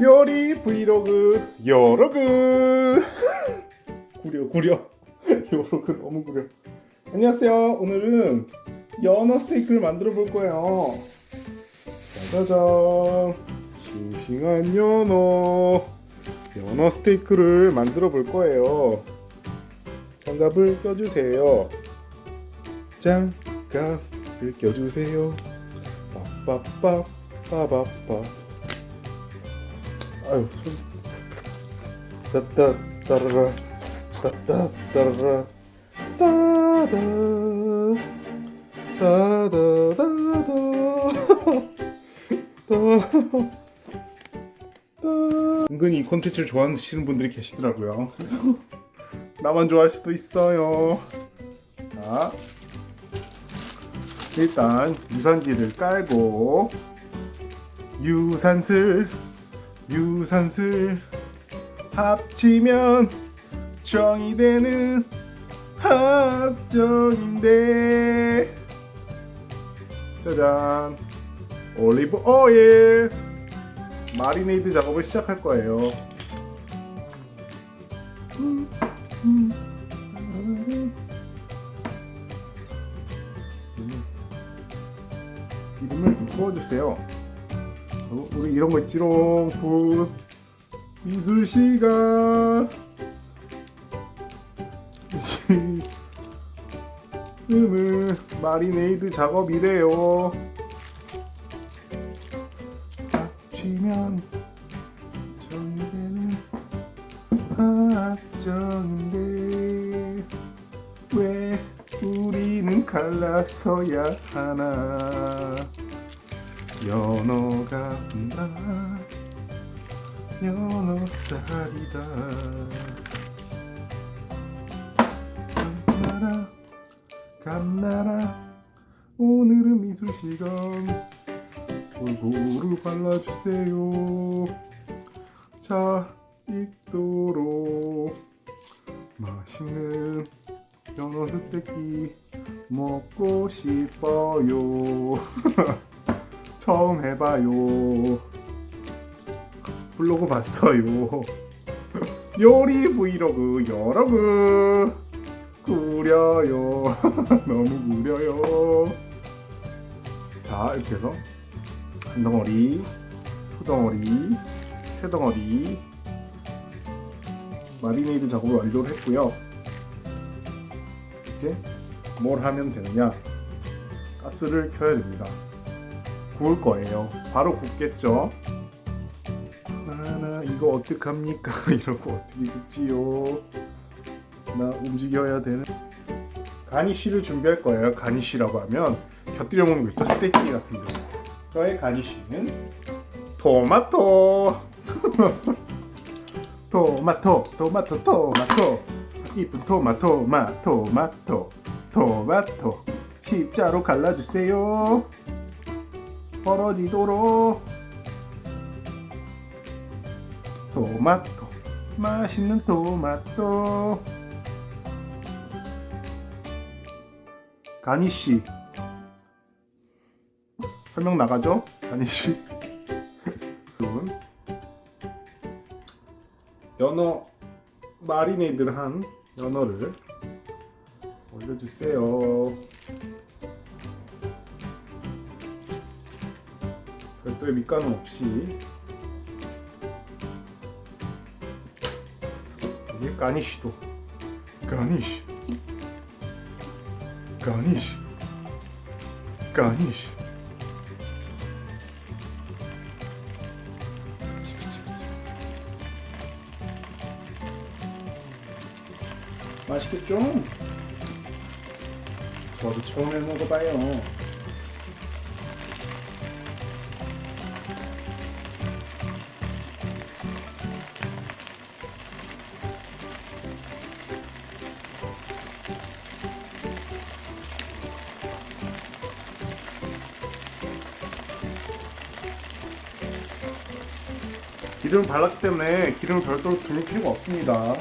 요리 브이로그 요로그. 구려 구려. 요로그 너무 구려. 안녕하세요. 오늘은 연어 스테이크를 만들어 볼 거예요. 짜자잔. 싱싱한 연어. 연어 스테이크를 만들어 볼 거예요. 장갑을 껴주세요. 장갑을 껴주세요. 빠빠빠 빠바빠 아유. 손 따따 따라라. 따따 따라라. 따다 따다다다 따. 은근히 이 콘텐츠를 좋아하시는 분들이 계시더라고요. 그래서 나만 좋아할 수도 있어요. 자 일단 유산지를 깔고 유산슬 유산슬 합치면 정이 되는 합정인데. 짜잔. 올리브 오일. 마리네이드 작업을 시작할 거예요. 좀 부어주세요. 어, 우리 이런 거 있지롱 붓 미술 시간. 음을 마리네이드 작업이래요. 합치면 정되는 합정인데 왜 우리는 갈라서야 하나 연어가 온다. 연어살이다. 감나라 감나라 오늘은 미술 시간. 골고루 발라주세요. 자 익도록. 맛있는 연어 스테이크 먹고 싶어요 처음 해봐요. 블로그 봤어요. 요리 브이로그 여러분. 구려요. 너무 구려요. 자 이렇게 해서 한 덩어리 두 덩어리 세 덩어리 마리네이드 작업을 완료를 했고요. 이제 뭘 하면 되느냐? 가스를 켜야 됩니다 구울 거예요. 바로 굽겠죠? 나나 이거 어떡합니까? 이러고 어떻게 굽지요? 나 움직여야 되는. 가니쉬를 준비할 거예요. 가니쉬라고 하면 곁들여 먹는 거 있죠? 스테이크 같은 거. 저의 가니쉬는 토마토. 토마토 토마토 토마토. 이쁜 토마토 마 토마토 토마토. 십자로 갈라주세요 벌어지도록. 토마토 맛있는 토마토. 가니쉬 설명 나가죠? 가니쉬 연어 마리네이드를 한 연어를 올려주세요 별도의 밑간은 없이 이게 그치, 그치, 그치, 그치. 맛있겠죠? 저도 처음 해 먹어봐요. 기름을 발랐기 때문에 기름을 별도로 두를 필요가 없습니다.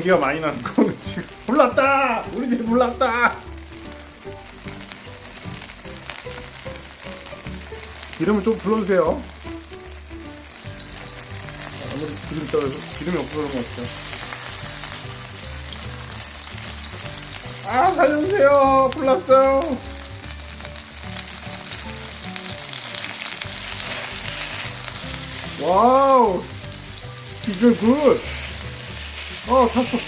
연기가 많이 나는 거는 지금 불났다! 우리 집 불났다! 기름을 좀 불러주세요. 아무리 기름 떨어서 기름이 없어서 그런 것 같아요. 아 살려주세요. 불났어요. 와우. 비주얼 굿 어, 탔어.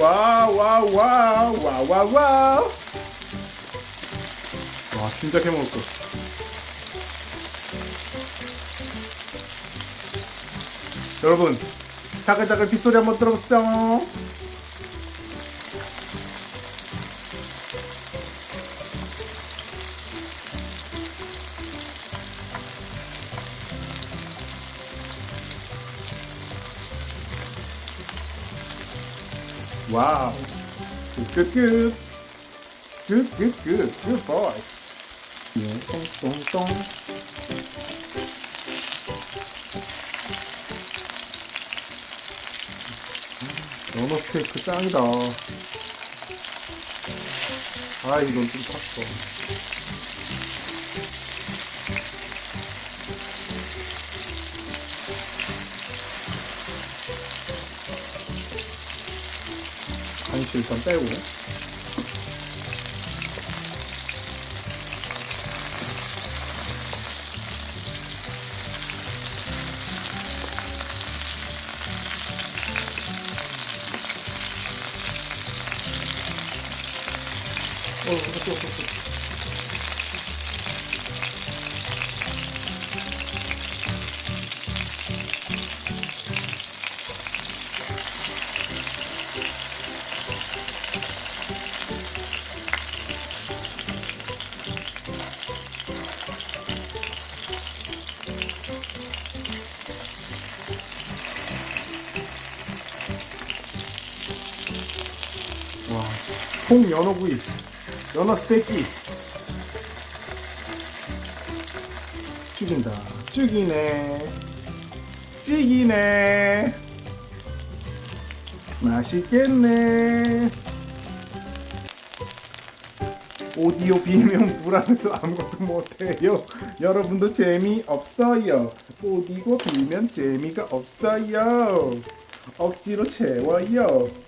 와우, 와우, 와우, 와우, 와우, 와우. 와, 진짜 거. 여러분, 자글자글 빗소리 한번 들어보세요. 와우. Good, good. Good, good, good. Good boy. 똥똥똥. 연어 스테이크 짱이다. 아, 이건 좀 탔어. 간식 일단 빼고. 어, 어, 어, 어, 어. 와, 콩 연어구이, 연어 스테이키. 죽인다. 죽이네. 찌기네. 맛있겠네. 오디오 비명 불안해서 아무것도 못해요. 여러분도 재미없어요. 오디오 비면 재미가 없어요. 억지로 채워요.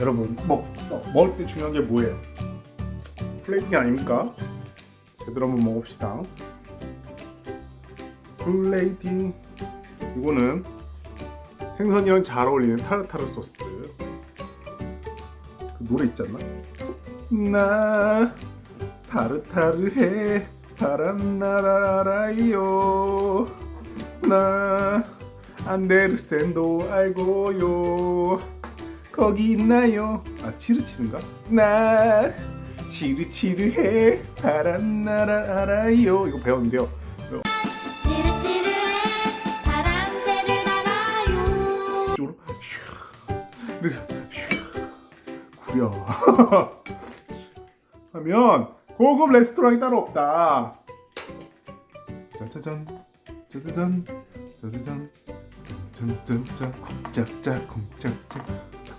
여러분 먹, 어, 먹을 때 중요한 게 뭐예요? 플레이팅 아닙니까? 제대로 한번 먹읍시다 플레이팅 이거는 생선이랑 잘 어울리는 타르타르 소스 그 노래 않나? 나 타르타르해 날아라요 나 안데르센도 알고요 거기 있나요? 아 치르치는가? 나 치르치르해. 바람 날아 알아요. 이거 배웠는데요. 찌르찌르해. 바람새를 날아요. 이쪽으로? 슈, 슈, 구려. 하면 고급 레스토랑이 따로 없다. 짜자잔 짜자잔 짜자잔 짠짠짠짠. 쿵짝짝 쿵짝짝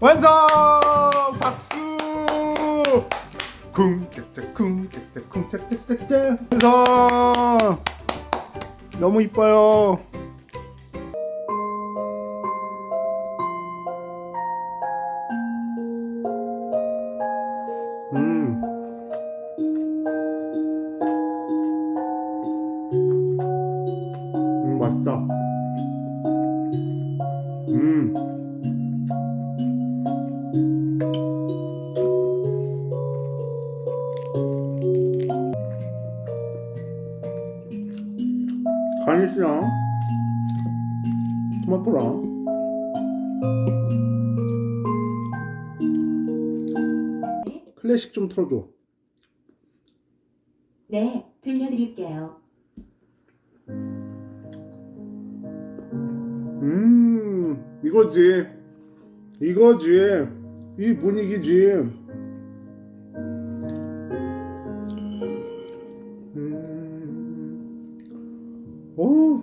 완성! 박수! 쿵짝짝 쿵짝짝 쿵짝짝짝짝 완성! 너무 이뻐요. 음. 간이시랑 토마토랑 클래식 좀 틀어줘. 네, 들려드릴게요. 음 이거지 이거지 이 분위기지 음. 오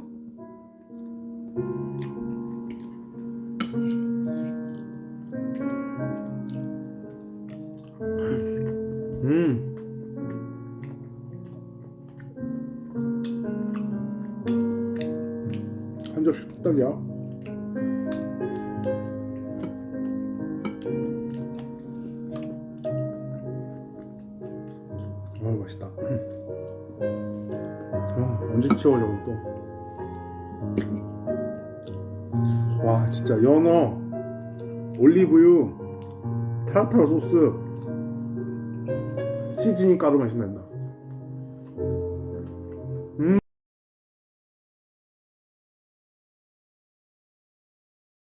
음. 한 접시 뚝딱이야. 아 맛있다. 아, 언제 치워 저건 또. 와 진짜 연어, 올리브유, 타르타르 소스, 시즈닝 가루 맛이 난다.